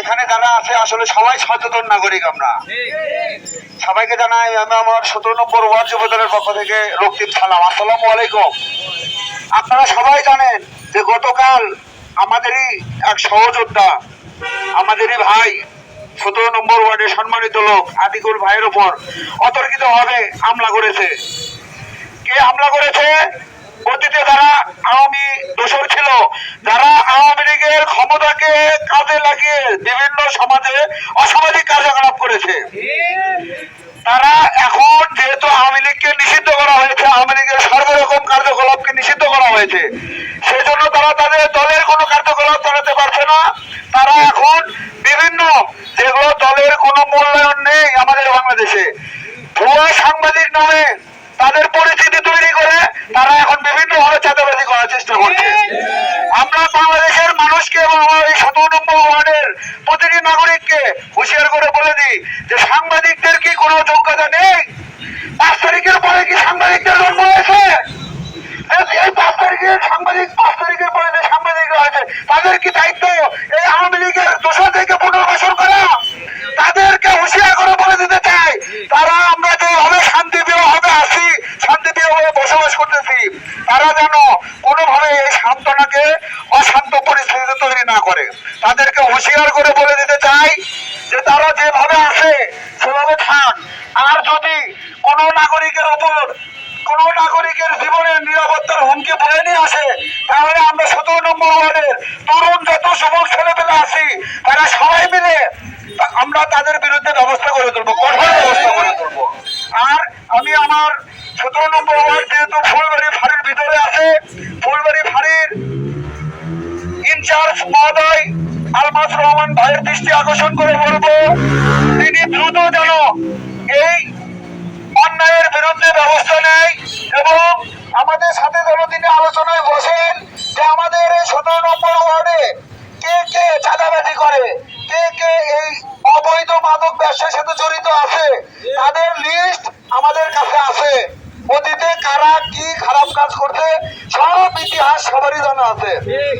এখানে যারা আছে, আসলে সবাই সচেতন নাগরিক আমরা। সবাইকে জানাই, আমি আমার সতেরো নম্বর ওয়ার্ড যুব দলের পক্ষ থেকে রক্তিম সালাম। আসসালামু আলাইকুম। আপনারা সবাই জানেন যে গতকাল আমাদেরই এক সহযোদ্ধা, আমাদেরই ভাই, সতেরো নম্বর ওয়ার্ডের সম্মানিত লোক আতিকুল ভাইয়ের ওপর অতর্কিত ভাবে হামলা করেছে। কে হামলা করেছে? অতীতে যারা আওয়ামী দোষর ছিল, যারা আওয়ামী লীগের ক্ষমতাকে কাজে লাগিয়ে বিভিন্ন সমাজে অসামাজিক কার্যকলাপ করেছে, তারা এখন যেহেতু আওয়ামী লীগকে নিষিদ্ধ করা হয়েছে, আওয়ামী লীগের সর্বরকম কার্যকলাপকে নিষিদ্ধ করা হয়েছে, সেজন্য তারা তাদের দলের কোনো কার্যকলাপ চালাতে পারছে না। তারা এখন বিভিন্ন, যেগুলো দলের কোনো মূল্যায়ন নেই আমাদের বাংলাদেশে, ভুয়া সাংবাদিক নামে তাদের পরিস্থিতি তৈরি করে তারা এখন বিভিন্ন ভাবে চাঁদাবাজি করার চেষ্টা করছে। আমরা বাংলাদেশের মানুষকে এবং এই সতেরো নম্বর ওয়ার্ডের প্রতিটি নাগরিককে হুঁশিয়ার করে বলে দিই যে সাংবাদিকদের কি কোনো যোগ্যতা নেই? পাঁচ তারিখের পরে কি সাংবাদিকদের জন্ম হয়েছে? এই- এই পাঁচ তারিখের সাংবাদিক পাঁচ তারিখের পরে যে সাংবাদিকরা হয়েছে তাদের কি দায়িত্ব এই আওয়ামী লীগের দোষরদেরকে পুনর্বাসন করা? তাদেরকে হুঁশিয়ার করে বলে দিতে চাই। তারা আমরা যেভাবে শান্তিপ্রিয় ভাবে আছি শান্তিপ্রিয় ভাবে বসবাস করতেছি তারা যেন কোনোভাবে এই সান্ত্বনাকে অশান্ত পরিস্থিতিতে তৈরি না করে। তাদেরকে হুঁশিয়ার করে বলে দিতে চাই যে তারা যেভাবে আছে, সেভাবে থাক। আর যদি কোনো নাগরিকের ওপর, কোন নাগরিকের জীবনের নিরাপত্তার হুমকি বয়ে নিয়ে আসে, তাহলে আমরা সতেরো নম্বর ওয়ার্ডের তরুণ যত যুবক ছেলেপেলে আছি, তারা সবাই মিলে আমরা তাদের বিরুদ্ধে ব্যবস্থা করে তুলবো, কঠোর ব্যবস্থা করে তুলবো। আর আমি আমার সতেরো নম্বর ওয়ার্ড ইনচার্জ মহোদয়, আলমাস রহমান ভাইয়ের দৃষ্টি আকর্ষণ করে বলব, তিনি দ্রুত যেন এই অন্যায়ের বিরুদ্ধে ব্যবস্থা নেয় এবং আমাদের সাথে যেন তিনি আলোচনায় বসেন।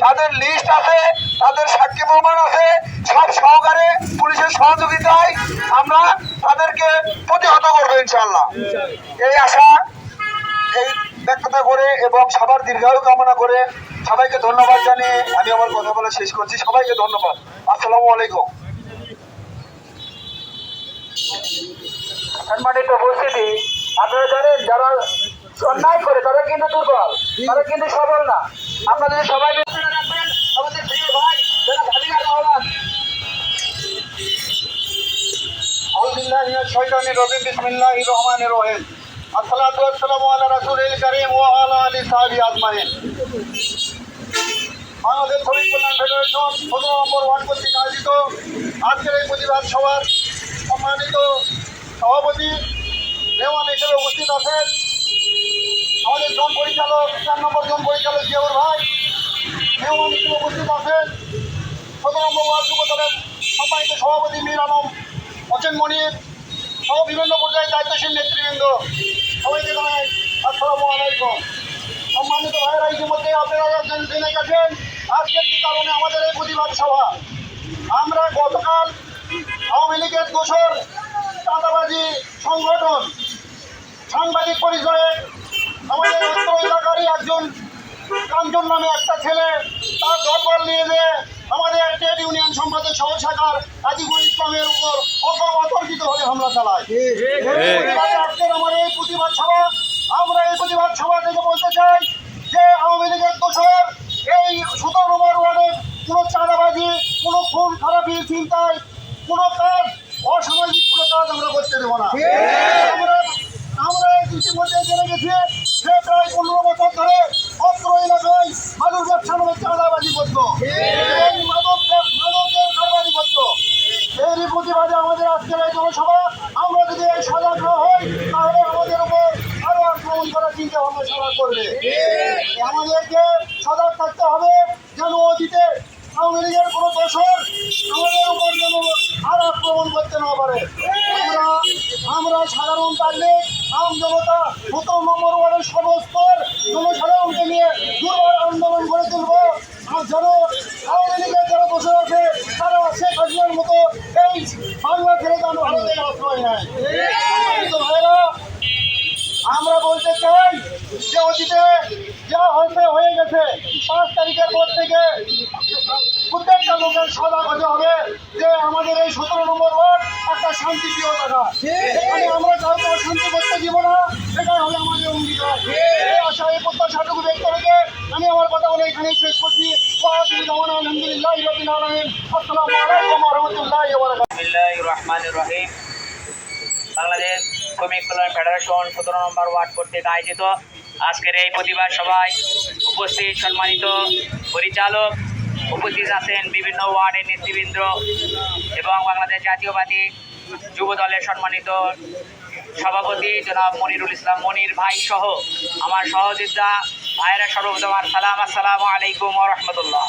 তাদের লিস্ট আছে, তাদের সাক্ষী প্রমাণ আছে, সব সহকারে পুলিশের সহযোগিতায় আমরা তাদেরকে প্রতিহত করব ইনশাল্লাহ এই আশা, এই ব্যক্ততা করে এবং সবার দীর্ঘায়ু কামনা করে সবাইকে ধন্যবাদ জানিয়ে আমি আমার কথা বলা শেষ করছি। সবাইকে ধন্যবাদ। আসসালামু আলাইকুম। সম্মানিত উপস্থিতি, আপনারা জানেন যারা অন্যায় করে তারা কিন্তু দুর্বল তারা কিন্তু সবল না। আপনারা যদি সবাই রাখবেন, আমাদের প্রিয় ভাই, যারা ভাবিয়া রহমান কল্যাণ নম্বর সম্মানিত সভাপতি দেওয়ান হিসেবে উপস্থিত আছেন জন পরিচালক, চার নম্বর জন পরিচালক জিয়াউর ভাই। দেওয়ান হিসেবে উপস্থিত আছেন। সতেরো নম্বর ওয়ার্ড যুব দলের সম্মানিত সভাপতি মীর আলম হোসেন মনির সহ বিভিন্ন পর্যায়ে দায়িত্বশীল নেতৃবৃন্দ। সবাইকে জানাই আসসালামু আলাইকুম। সম্মানিত ভাইয়েরা, ইতিমধ্যে আপনারা জেনে গেছেন, আজকের কি কারণে আমাদের এই প্রতিবাদ সভা? আমরা গতকাল আওয়ামী লীগের দোষর চাঁদাবাজি সংগঠন সাংবাদিক পরিচয়ে আমাদের এলাকারই একজন কাঞ্চন নামে একটা ছেলে তার দলবল নিয়ে যে আমাদের ট্রেড ইউনিয়ন সম্পাদক সহ শাখার আজিবুল ইসলামের উপর অত- অতর্কিতভাবে হামলা চালায়। আজকের আমার এই প্রতিবাদ সভা আমরা এই প্রতিবাদ সভা থেকে বলতে চাই যে আওয়ামী লীগের দোষর এই সতেরো নম্বর ওয়ার্ডের কোনো চাঁদাবাজি কোনো খুন খারাপি চিন্তায় কোনো কাজ অসামাজিক কোনো কাজ আমরা করতে দেবো না। আমরা আমরা ইতিমধ্যে জেনে গেছি সে প্রায় পনেরো বছর ধরে অত্র এলাকায় মানুষ ব্যবসার মধ্যে চাঁদাবাজি করতো। এরই প্রতিবাদে আমাদের আজকের এই আমরা যদি সজাগ না হই, তাহলে আক্রমণ করার চিন্তা ভাবনা সারা করবে? আমাদেরকে সজাগ থাকতে হবে, যেন অতীতে আওয়ামী লীগের কোনো দোষর আমাদের যেন আর আক্রমণ করতে না পারে। আমরা আমরা সাধারণ পাবলিক আম জনতা সতেরো নম্বর ওয়ার্ডের সমস্ত জনসাধারণকে নিয়ে দুর্বার আন্দোলন করে তুলব। আর যেন আওয়ামী লীগের যারা বসে আছে, তারা শেখ হাসিনার মতো এই বাংলা যেন ভারতে আশ্রয় ভাইরা আমরা বলতে চাই যে অতীতে যা হয়েছে, হয়ে গেছে, পাঁচ তারিখের পর থেকে প্রত্যেকটা লোকের সজাগ হতে হবে যে আমাদের এই সতেরো নম্বর ওয়ার্ড একটা শান্তিপ্রিয় জায়গা। এখানে আমরা কাউকে অশান্তি করতে দিব না, সেটাই হলো আমাদের অঙ্গীকার। এই আশা, এই প্রত্যাশাটুকু ব্যক্ত রেখে আমি আমার কথা বলে এখানে শেষ করছি। আলহামদুলিল্লাহ রবিন বাংলাদেশ শ্রমিক কল্যাণ ফেডারেশন সতেরো নম্বর ওয়ার্ড কর্তৃক আয়োজিত আজকের এই প্রতিবাদ সভায় উপস্থিত সম্মানিত পরিচালক উপস্থিত আছেন বিভিন্ন ওয়ার্ডের নেতৃবৃন্দ এবং বাংলাদেশ জাতীয়বাদী যুব দলের সম্মানিত সভাপতি জনাব মনিরুল ইসলাম। মনির ভাই সহ আমার সহযোদ্ধা ভাইরা সর্বপ্রথম সালাম, আসসালামু আলাইকুম রহমতুল্লাহ।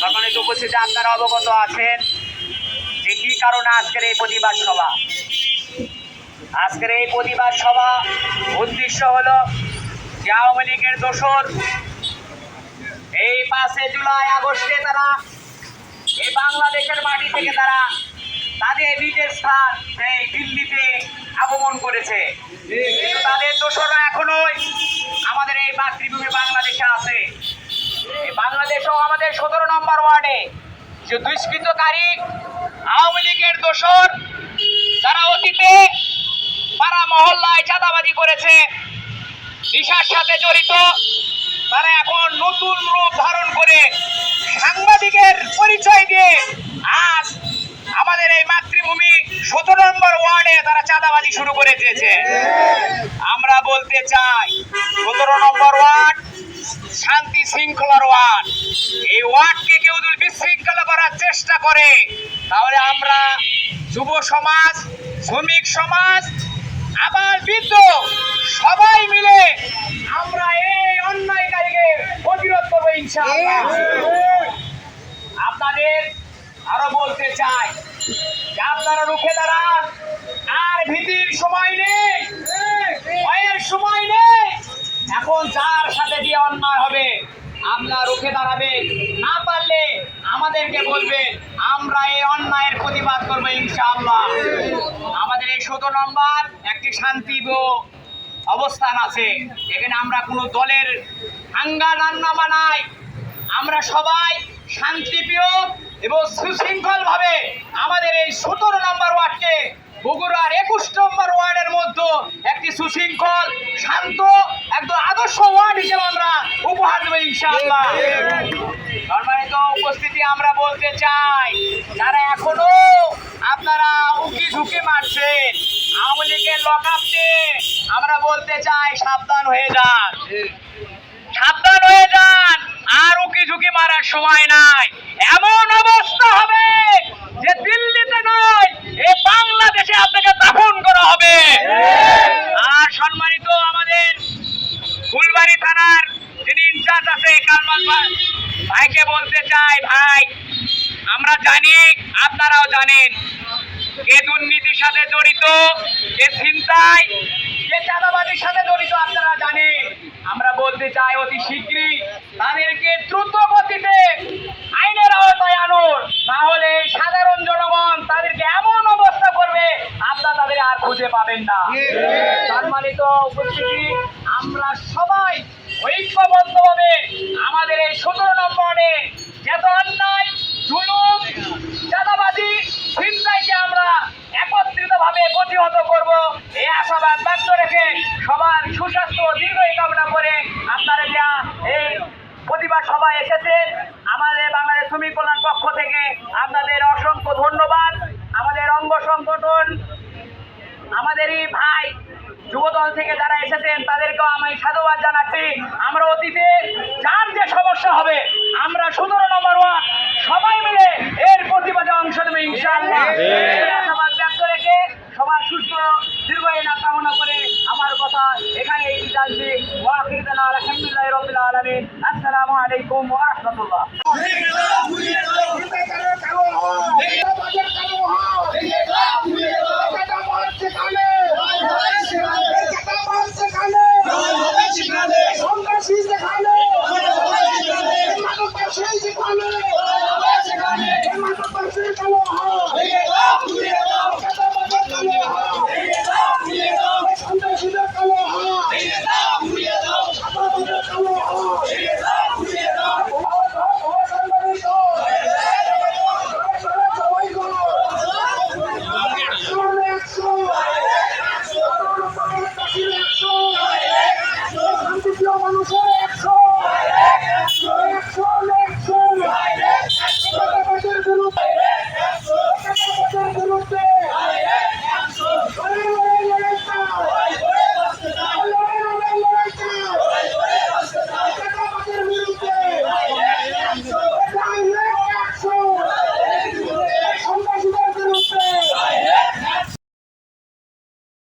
সম্মানিত উপস্থিতি, আপনারা অবগত আছেন যে কি কারণে আজকের এই প্রতিবাদ সভা? আজকের এই প্রতিবাদ সভা উদ্দেশ্য হলো যে আওয়ামী লীগের দোসর এই পাঁচে জুলাই, আগস্টে তারা এই বাংলাদেশের মাটি থেকে তারা তাদের নিজের স্থান এই দিল্লিতে আগমন করেছে। তাদের দোসররা এখনোই আমাদের এই মাতৃভূমি বাংলাদেশে আছে। বাংলাদেশেও আমাদের সতেরো নম্বর ওয়ার্ডে। যে দুষ্কৃতকারী আওয়ামী লীগের দোষর যারা অতীতে পাড়া মহল্লায় চাঁদাবাজি করেছে, নিশার সাথে জড়িত তারা এখন নতুন রূপ ধারণ করে সাংবাদিকের পরিচয় দিয়ে আজ আমাদের এই মাতৃভূমি সতেরো নম্বর ওয়ার্ডে তারা চাঁদাবাজি শুরু করে দিয়েছে। আমরা বলতে চাই, সতেরো নম্বর ওয়ার্ড শান্তি শৃঙ্খলার ওয়ার্ড। এই ওয়ার্ডকে কেউ যদি বিশৃঙ্খলা করার চেষ্টা করে, তাহলে আমরা যুব সমাজ, শ্রমিক সমাজ, আবার বৃদ্ধ সবাই মিলে আমরা এই অন্যায়কারীকে প্রতিরোধ করব ইনশাআল্লাহ আপনাদের আরও বলতে চাই আপনারা রুখে দাঁড়ান আর ভীতির সময় নেই ভয়ের সময় নেই। এখন যার সাথে দিয়ে অন্যায় হবে আমরা রুখে দাঁড়াবেন। না পারলে আমাদেরকে বলবেন আমরা এই অন্যায়ের প্রতিবাদ করব ইনশাআল্লাহ। আমাদের এই শত নম্বর একটি শান্তি অবস্থান আছে। এখানে আমরা কোনো দলের হাঙ্গা নান্নামা নাই আমরা সবাই শান্তিপ্রিয় এবং সুশৃঙ্খল ভাবে আমাদের এই সতেরো নম্বর ওয়ার্ডকে বগুড়ার একুশ নম্বর ওয়ার্ডের মধ্যে একটি সুশৃঙ্খল, শান্ত, একদম আদর্শ ওয়ার্ড হিসেবে আমরা উপহার দেবো ইনশাআল্লাহ। সম্মানিত উপস্থিতি, আমরা বলতে চাই, যারা এখনও আপনারা উকি ঝুঁকি মারছেন আওয়ামী লীগের লক আমরা বলতে চাই সাবধান হয়ে যান। সাবধান হয়ে যান, আর উকি ঝুঁকি মারার সময় নাই। এমন অবস্থা হবে যে দিল্লিতে নয়, এ বাংলাদেশে আপনাকে দাফন করা হবে। আর সম্মানিত আমাদের ফুলবাড়ি থানার যিনি ইনচার্জ আছে, কালমাল ভাই ভাইকে বলতে চাই, ভাই, আমরা জানি, আপনারাও জানেন, কে দুর্নীতির সাথে জড়িত কে চিন্তায় কে চাঁদাবাজির সাথে জড়িত আপনারা জানেন আমরা বলতে চাই অতি শীঘ্রই তাদেরকে দ্রুত গতিতে আইনের আওতায় আনুন। না হলে সাধারণ জনগণ তাদেরকে এমন অবস্থা করবে আপনারা তাদের আর খুঁজে পাবেন না। সম্মানিত উপস্থিতি আমরা সবাই ঐক্যবদ্ধভাবে জানাই যুবদল থেকে যারা এসেছেন তাদেরকেও আমি সাধুবাদ জানাচ্ছি। আমরা অতীতে যার যে সমস্যা হবে আমরা সুন্দর নম্বর ওয়ার্ড সবাই মিলে এর প্রতিবাদে অংশ নেবে ইনশাআল্লাহ। সবার ব্যক্ত রেখে সবার সুস্থ দীর্ঘ দীর্ঘায়না কামনা করে আমার কথা এখানে এই জানছি ওয়াকিদান আলহামদুলিল্লাহ রবিল আলমী আসসালামু আলাইকুম ওয়া রাহমাতুল্লাহ।